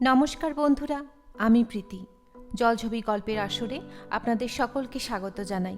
নমস্কার বন্ধুরা, আমি প্রীতি। জলছবি গল্পের আসরে আপনাদের সকলকে স্বাগত জানাই।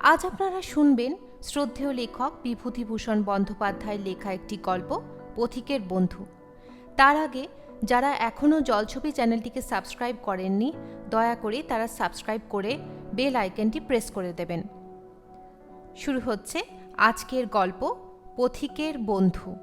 আজ আপনারা শুনবেন শ্রদ্ধেয় লেখক বিভূতিভূষণ বন্দ্যোপাধ্যায়ের লেখা একটি গল্প, পথিকের বন্ধু। তার আগে যারা এখনও জলছবি চ্যানেলটিকে সাবস্ক্রাইব করেননি, দয়া করে তারা সাবস্ক্রাইব করে বেল আইকনটি প্রেস করে দেবেন। শুরু হচ্ছে আজকের গল্প, পথিকের বন্ধু।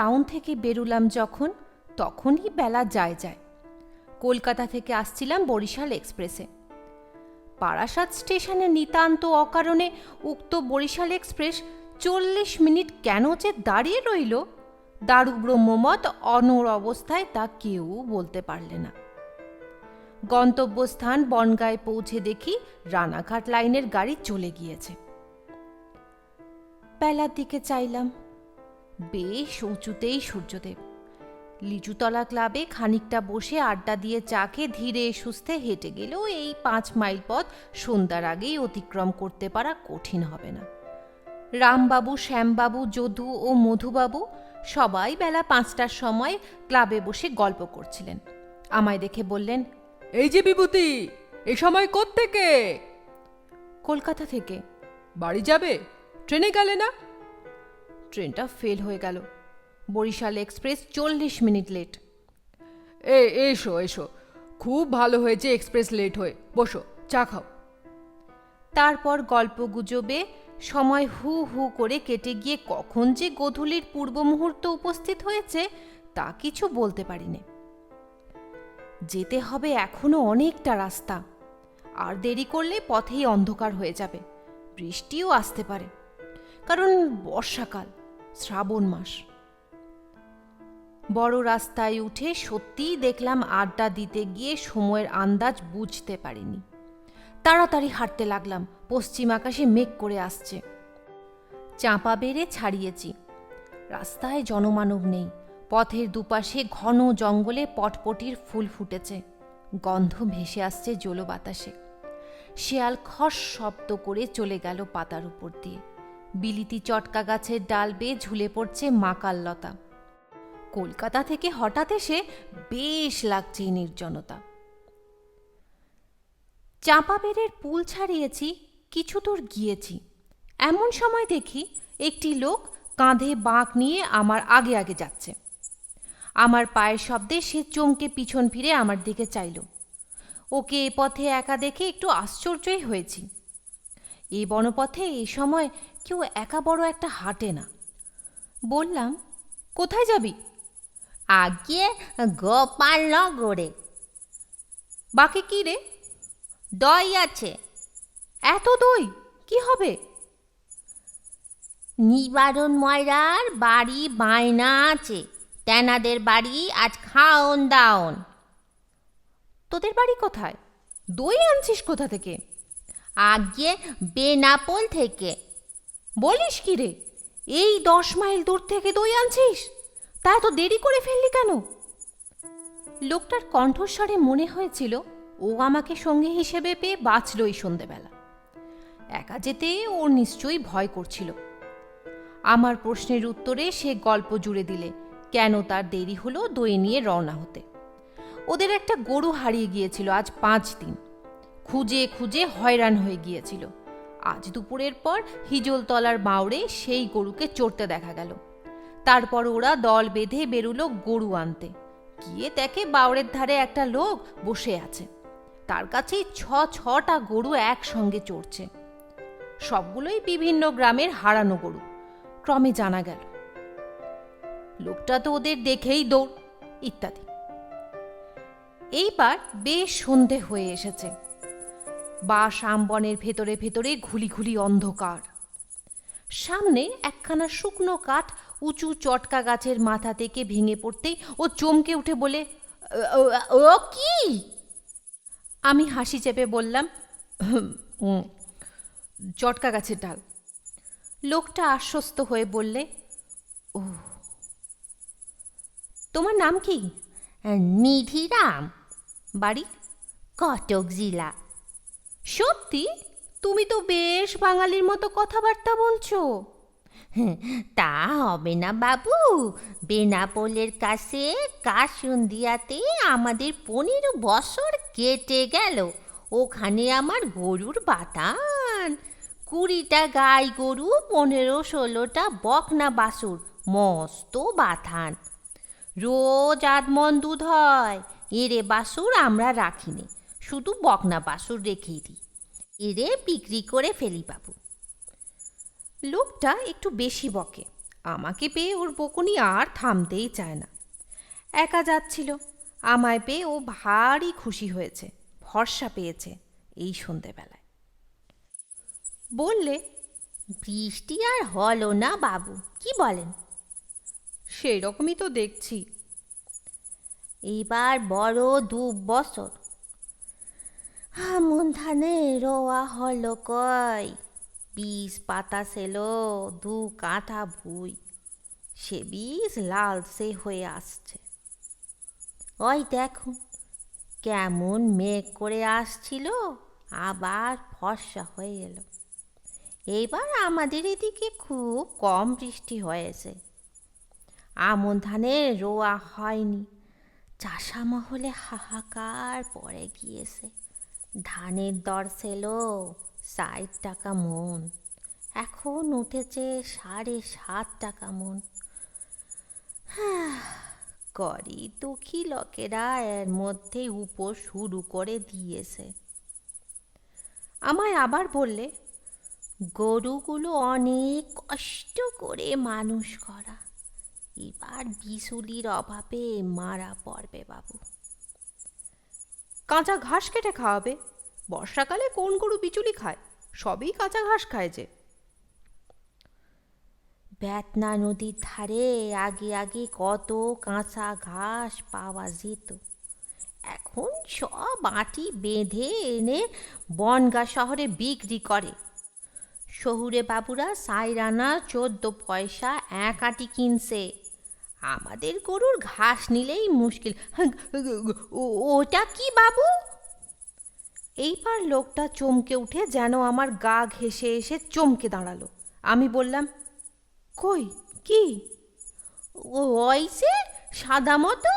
টাউন থেকে বেরুলাম যখন, তখনই বেলা যায় যায়। কলকাতা থেকে আসছিলাম বরিশাল এক্সপ্রেসে। পারাসাত স্টেশনে নিতান্ত অকারণে উক্ত বরিশাল এক্সপ্রেস চল্লিশ মিনিট কেন যে দাঁড়িয়ে রইল দারু ব্রহ্মমত অনর অবস্থায় তা কেউ বলতে পারলে না। গন্তব্যস্থান বনগায় পৌঁছে দেখি রানাঘাট লাইনের গাড়ি চলে গিয়েছে। বেলার দিকে চাইলাম বেশ উঁচুতেই সূর্যদেব। লিচুতলা ক্লাবে খানিকটা বসে আড্ডা দিয়ে চাকে ধীরে সুস্থে হেঁটে গেলেও এই পাঁচ মাইল পথ সন্ধ্যার আগেই অতিক্রম করতে পারা কঠিন হবে না। রামবাবু শ্যামবাবু যদু ও মধুবাবু সবাই বেলা পাঁচটার সময় ক্লাবে বসে গল্প করছিলেন। আমায় দেখে বললেন এই যে বিভূতি এ সময় থেকে কলকাতা থেকে। বাড়ি যাবে? ট্রেনে গেলে না? ট্রেনটা ফেল হয়ে গেল। বরিশাল এক্সপ্রেস চল্লিশ মিনিট লেট। এ এসো এসো। খুব ভালো হয়েছে এক্সপ্রেস লেট হয়ে। বসো চা খাও। তারপর গল্প গুজবে সময় হু হু করে কেটে গিয়ে কখন যে গোধূলির পূর্ব মুহূর্ত উপস্থিত হয়েছে তা কিছু বলতে পারিনি। যেতে হবে এখনও অনেকটা রাস্তা। আর দেরি করলে পথেই অন্ধকার হয়ে যাবে। বৃষ্টিও আসতে পারে। কারণ বর্ষাকাল। শ্রাবণ মাস। বড় রাস্তায় উঠে সত্যিই দেখলাম আড্ডা দিতে গিয়ে সময়ের আন্দাজ বুঝতে পারিনি। তাড়াতাড়ি হাঁটতে লাগলাম, পশ্চিম আকাশে মেঘ করে আসছে। চাঁপা বেড়ে ছাড়িয়েছি। রাস্তায় জনমানব নেই, পথের দুপাশে ঘন জঙ্গলে পটপটির ফুল ফুটেছে, গন্ধ ভেসে আসছে জলো বাতাসে শেয়াল খস শব্দ করে চলে গেল পাতার উপর দিয়ে। বিলিতি চটকা গাছের ডাল বেয়ে ঝুলে পড়ছে মাকাল লতা কলকাতা থেকে হঠাৎ এসে বেশ লাগছে নির্জনতা চাঁপা বেড়ের পুল ছাড়িয়েছি, কিছু দূর গিয়েছি। এমন সময় দেখি একটি লোক কাঁধে বাঁক নিয়ে আমার আগে আগে যাচ্ছে। আমার পায়ের শব্দে সে চমকে পিছন ফিরে আমার দিকে চাইল। ওকে এ পথে একা দেখে একটু আশ্চর্যই হয়েছি। এই বনপথে এই সময় কেউ একা বড় একটা হাঁটে না। বললাম, কোথায় যাবি? আগে গোপালনগরে বাকি কি রে? দই আছে। এত দই? কি হবে? নিবারণ ময়রার বাড়ি বায়না আছে। তেনাদের বাড়ি আজ খাওন দাওন। তোদের বাড়ি কোথায়? দই আনছিস কোথা থেকে? আগে বেনাপোল থেকে। বলিস কি রে? এই দশ মাইল দূর থেকে দই আনছিস? তা এত দেরি করে ফেললি কেন? লোকটার কণ্ঠস্বরে মনে হয়েছিল, ও আমাকে সঙ্গী হিসেবে পেয়ে বাঁচল এই সন্ধেবেলা। একা যেতে ওর নিশ্চয়ই ভয় করছিল। আমার প্রশ্নের উত্তরে সে গল্প জুড়ে দিলে, কেন তার দেরি হলো দই নিয়ে রওনা হতে। ওদের একটা গরু হারিয়ে গিয়েছিল আজ পাঁচ দিন। খুঁজে খুঁজে হয়রান হয়ে গিয়েছিল। আজ দুপুরের পর হিজলতলার বাউড়ে সেই গরুকে চড়তে দেখা গেল। তারপর ওরা দল বেঁধে বেরুলো গরু আনতে। গিয়ে দেখে বাউড়ের ধারে একটা লোক বসে আছে। তার কাছেই ছ, ছটা গরু একসঙ্গে চড়ছে। সবগুলোই বিভিন্ন গ্রামের হারানো গরু। ক্রমে জানা গেল, লোকটা তো ওদের দেখেই দৌড়, ইত্যাদি। এইবার বেশ সন্ধে হয়ে এসেছে। বাস আমবনের ভেতরে ভেতরে ঘুলি ঘুলি অন্ধকার। সামনে একখানা শুকনো কাঠ উঁচু চটকা গাছের মাথা থেকে ভেঙে পড়তেই ও চমকে উঠে বলে ও- কি? আমি হাসি চেপে বললাম "হুম, চটকা গাছের ডাল। লোকটা আশ্বস্ত হয়ে বললে ও তোমার নাম কি? নিধিরাম বাড়ি কটক জেলা। সত্যি? তুমি তো বেশ বাঙালির মতো কথাবার্তা বলছো। তা হবে না বাবু। বেনাপোলের কাছে কাসুন্দিয়াতে আমাদের পনেরো বছর কেটে গেল। ওখানে আমার গরুর বাতান। কুড়িটা গাই গরু, পনেরো ষোলোটা বকনা বাসুর মস্ত বাথান। রোজ আধমন দুধ হয়। এরে বাসুর আমরা রাখিনি। শুধু বকনা বাসুর রেখেই দিই। এরে বিক্রি করে ফেলি বাবু। লোকটা একটু বেশি বকে। আমাকে পেয়ে ওর বকুনি আর থামতেই চায় না। একা যাচ্ছিল। আমায় পেয়ে ও ভারী খুশি হয়েছে, ভরসা পেয়েছে এই সন্ধেবেলায়। বললে, বৃষ্টি আর হলো না বাবু, কি বলেন? সেই রকমই তো দেখছি। এবার বড় দু বছর আমন ধানে রোয়া হলো কই? বীজ পাতা ছিল, দু কাঁঠা ভুই। সে বীজ লালসে হয়ে আসছে। ওই দেখুন কেমন মেঘ করে আসছিল, আবার ফর্সা হয়ে এলো। এবার আমাদের এদিকে খুব কম বৃষ্টি হয়েছে। আমন ধানের রোয়া হয়নি। চাষা মহলে হাহাকার পড়ে গিয়েছে। ধানের দর ছিল ষাট টাকা মন। এখন উঠেছে সাড়ে সাত টাকা মন। করি দুঃখী লোকেরা এর মধ্যেই উপর শুরু করে দিয়েছে। আমায় আবার বললে, গরুগুলো অনেক কষ্ট করে মানুষ করা। এবার বিচুলির অভাবে মারা পড়বে বাবু। কাঁচা ঘাস কেটে খাওয়াবে। বর্ষাকালে কোন গরু বিচুলি খায়? সবই কাঁচা ঘাস খায় যে। বেতনা নদীর ধারে আগে আগে কত কাঁচা ঘাস পাওয়া যেত। এখন সব আটি বেঁধে এনে বনগা শহরে বিক্রি করে। শহুরে বাবুরা সাইরানা চোদ্দ পয়সা এক আটি কিনছে। আমাদের গরুর ঘাস নিলেই মুশকিল। ও- ওটা কি বাবু? এইবার লোকটা চমকে উঠে যেন আমার গা ঘেসে এসে চমকে দাঁড়াল। আমি বললাম, কই, কি? ওই যে সাদা মতো?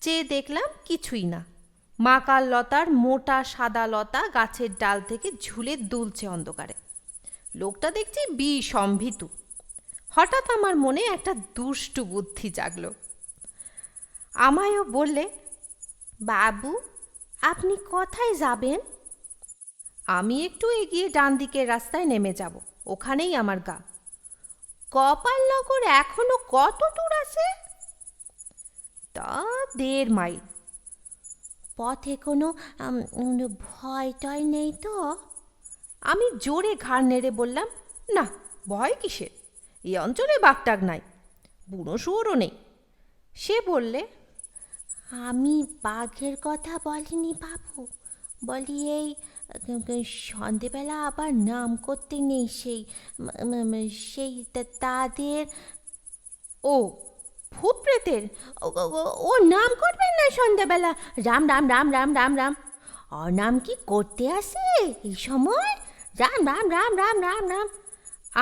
চেয়ে দেখলাম কিছুই না। মাকাল লতার মোটা সাদা লতা গাছের ডাল থেকে ঝুলে দুলছে অন্ধকারে। লোকটা দেখছি বিষম্ভিতু হঠাৎ আমার মনে একটা দুষ্টু বুদ্ধি জাগলো। আমায়ও বললে, বাবু, আপনি কোথায় যাবেন? আমি একটু এগিয়ে ডান দিকের রাস্তায় নেমে যাব, ওখানেই আমার গা। কপালনগর এখনও কত দূর আছে? তা দেড় মাইল। পথে কোনো ভয় টয় নেই তো? আমি জোরে ঘাড় নেড়ে বললাম, না, ভয় কিসের? এই অঞ্চলে বাঘটাক নাই বুড়ো শুয়োরও নেই। সে বললে আমি বাঘের কথা বলিনি বাবু বলি এই সন্ধেবেলা আবার নাম করতে নেই সেই সেই তাদের ও ভূত প্রেতের ও- নাম করবেন না সন্ধ্যাবেলা রাম রাম রাম রাম রাম রাম। অনাম নাম কি করতে আসে এই সময়? রাম রাম রাম রাম রাম রাম।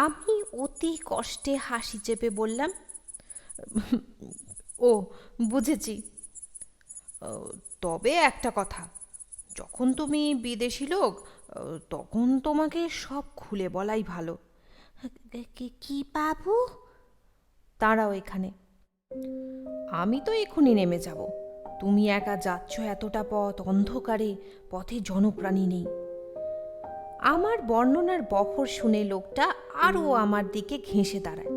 আমি অতি কষ্টে হাসি চেপে বললাম ও বুঝেছি। তবে একটা কথা যখন তুমি বিদেশি লোক তখন তোমাকে সব খুলে বলাই ভালো। কি কি বাবু? দাঁড়াও এখানে। আমি তো এক্ষুনি নেমে যাব। তুমি একা যাচ্ছ এতটা পথ অন্ধকারে পথে জনপ্রাণী নেই। আমার বর্ণনার বফর শুনে লোকটা আরও আমার দিকে ঘেঁষে দাঁড়ায়।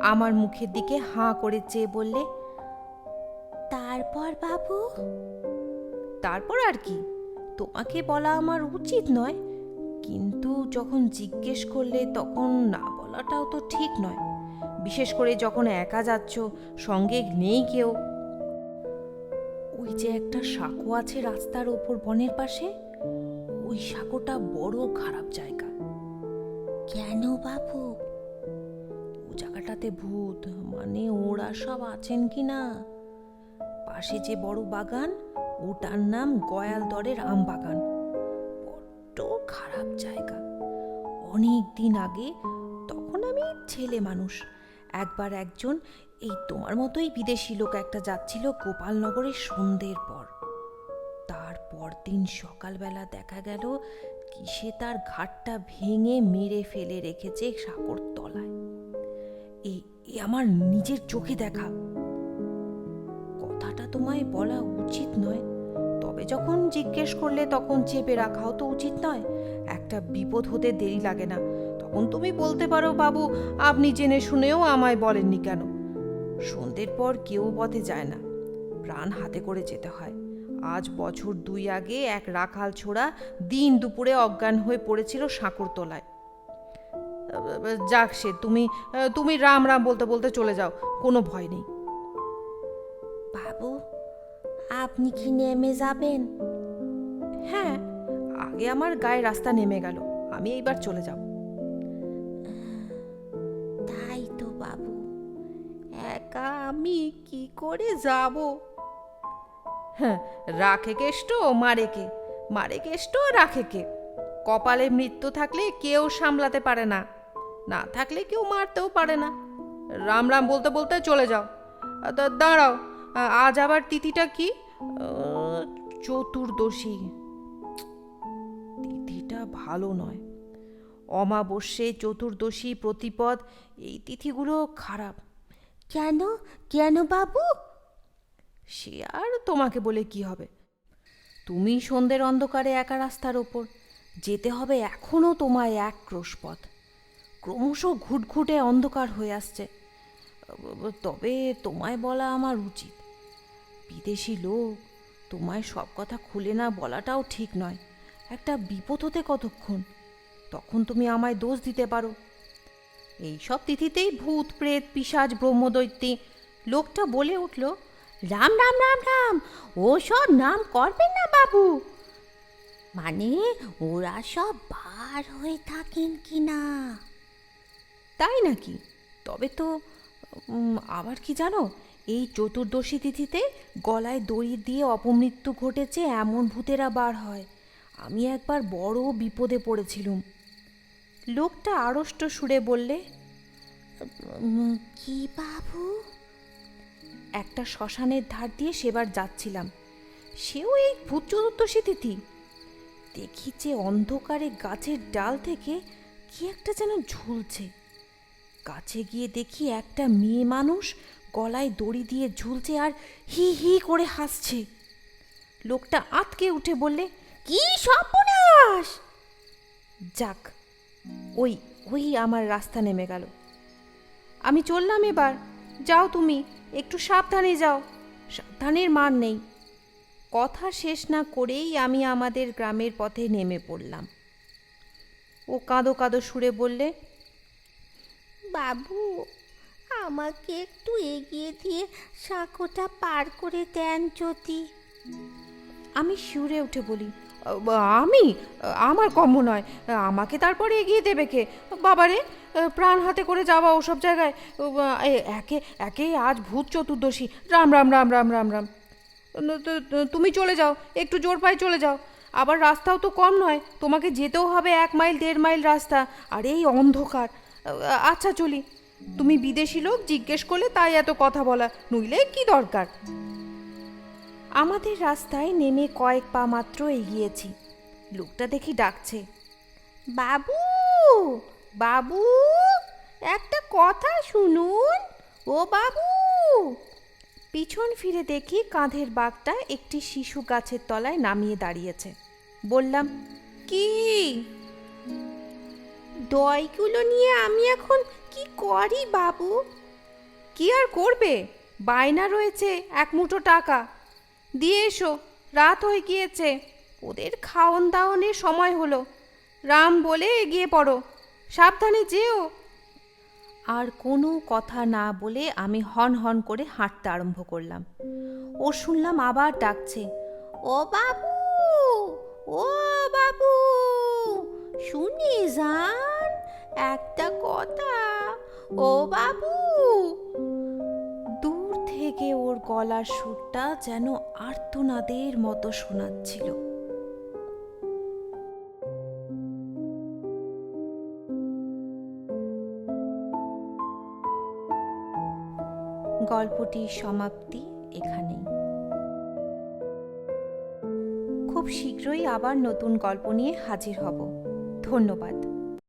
আমার মুখের দিকে হাঁ করে চেয়ে বললে তারপর বাবু? তারপর আর কি। তোমাকে বলা আমার উচিত নয়। কিন্তু যখন জিজ্ঞেস করলে তখন না বলাটাও তো ঠিক নয়। বিশেষ করে যখন একা যাচ্ছ সঙ্গে নেই কেউ। ওই যে একটা সাঁকো আছে রাস্তার ওপর বনের পাশে? ওই সাঁকোটা বড় খারাপ জায়গা। কেন বাবু? ও জায়গাটাতে ভূত মানে ওরা সব আছেন কি না পাশে যে বড় বাগান ওটার নাম গয়ালদরের আম বাগান। বড্ড খারাপ জায়গা। অনেক দিন আগে তখন আমি ছেলে মানুষ একবার একজন এই তোমার মতোই বিদেশি লোক একটা যাচ্ছিল গোপালনগরের সন্ধ্যের পর। দিন সকালবেলা দেখা গেল কিসে তার ঘাটটা ভেঙে মেরে ফেলে রেখেছে সাগর তলায়। এই আমার নিজের চোখে দেখা। কথাটা তোমায় বলা উচিত নয়। তবে যখন জিজ্ঞেস করলে তখন চেপে রাখাও তো উচিত নয়। একটা বিপদ হতে দেরি লাগে না। তখন তুমি বলতে পারো, বাবু, আপনি জেনে শুনেও আমায় বলেননি কেন? সন্ধ্যের পর কেউ পথে যায় না। প্রাণ হাতে করে যেতে হয়। আজ বছর দুই আগে এক রাখাল ছোড়া দিন দুপুরে অজ্ঞান হয়ে পড়েছিল সাঁকরতলায় যাক সে তুমি তুমি রাম রাম বলতে বলতে চলে যাও কোনো ভয় নেই। বাবু আপনি কি নেমে যাবেন? হ্যাঁ আগে আমার গায়ে রাস্তা নেমে গেল আমি এইবার চলে যাব। তাই তো বাবু একা আমি কি করে যাব? হ্যাঁ রাখে কেষ্ট, মারে কে? মারে কেষ্ট, রাখে কে? কপালে মৃত্যু থাকলে কেউ সামলাতে পারে না। না থাকলে কেউ মারতেও পারে না। রাম রাম বলতে বলতে চলে যাও। দাঁড়াও আজ আবার তিথিটা কি? চতুর্দশী। তিথিটা ভালো নয়। অমাবস্যে চতুর্দশী প্রতিপদ, এই তিথিগুলো খারাপ। কেন? কেন বাবু? সে আর তোমাকে বলে কি হবে? তুমি সন্ধ্যের অন্ধকারে একা রাস্তার ওপর, যেতে হবে এখনও তোমায় এক ক্রোশ পথ ক্রমশ ঘুটঘুটে অন্ধকার হয়ে আসছে। তবে তোমায় বলা আমার উচিত। বিদেশি লোক, তোমায় সব কথা খুলে না বলাটাও ঠিক নয়। একটা বিপদ হতে কতক্ষণ? তখন তুমি আমায় দোষ দিতে পারো। এই সব তিথিতেই ভূত, প্রেত পিসাজ ব্রহ্মদৈত্যী, লোকটা বলে উঠল রাম রাম রাম রাম। ও সব নাম করবেন না বাবু। মানে ওরা সব বার হয়ে থাকেন কি না তাই নাকি? তবে তো আবার কি জানো? এই চতুর্দশী তিথিতে গলায় দড়ি দিয়ে অপমৃত্যু ঘটেছে এমন ভূতেরা বার হয়। আমি একবার বড় বিপদে পড়েছিলুম। লোকটা আড়ষ্ট সুরে বললে কি বাবু? একটা শ্মশানের ধার দিয়ে সেবার যাচ্ছিলাম। সেও এই ভূত চতুর্দশী তিথি দেখি যে অন্ধকারে গাছের ডাল থেকে কি একটা যেন ঝুলছে। কাছে গিয়ে দেখি একটা মেয়ে মানুষ গলায় দড়ি দিয়ে ঝুলছে আর হি হি করে হাসছে। লোকটা আতকে উঠে বললে, কি সর্বনাশ! যাক, ওই ওই আমার রাস্তা নেমে গেল। আমি চললাম এবার। যাও তুমি। একটু সাবধানে যাও। সাবধানের মান নেই। কথা শেষ না করেই আমি আমাদের গ্রামের পথে নেমে পড়লাম। ও কাঁদো কাঁদো সুরে বললে বাবু আমাকে একটু এগিয়ে দিয়ে সাঁকোটা পার করে দেন যদি। আমি শিউরে উঠে বলি আমি? আমার কম্য নয়। আমাকে তারপরে এগিয়ে দেবে কে? বাবারে, প্রাণ হাতে করে যাওয়া ওসব জায়গায়। একে একে আজ ভূত চতুর্দশী। রাম রাম রাম রাম রাম রাম। তুমি চলে যাও। একটু জোর পায়ে চলে যাও। আবার রাস্তাও তো কম নয়। তোমাকে যেতেও হবে এক মাইল, দেড় মাইল রাস্তা। আর এই অন্ধকার। আচ্ছা চলি। তুমি বিদেশি লোক জিজ্ঞেস করলে তাই এত কথা বলা। নইলে কি দরকার? আমাদের রাস্তায় নেমে কয়েক পা মাত্র এগিয়েছি। লোকটা দেখি ডাকছে, বাবু বাবু, একটা কথা শুনুন, ও বাবু। পিছন ফিরে দেখি কাঁধের বাঘটা একটি শিশু গাছের তলায় নামিয়ে দাঁড়িয়েছে। বললাম, কি? দইগুলো নিয়ে আমি এখন কি করি, বাবু? কি আর করবে? বায়না রয়েছে এক মুঠো টাকা। দিয়ে এসো, রাত হয়ে গিয়েছে। ওদের খাওন দাওয়ানের সময় হলো। রাম বলে এগিয়ে পড়ো, সাবধানে যেও। আর কোনো কথা না বলে আমি হন হন করে হাঁটতে আরম্ভ করলাম। ও শুনলাম আবার ডাকছে, ও বাবু ও বাবু, শুনি যান একটা কথা। ও বাবু থেকে ওর গলার সুরটা যেন আর্তনাদের মতো শোনাচ্ছিল। গল্পটির সমাপ্তি এখানেই। খুব শীঘ্রই আবার নতুন গল্প নিয়ে হাজির হব। ধন্যবাদ।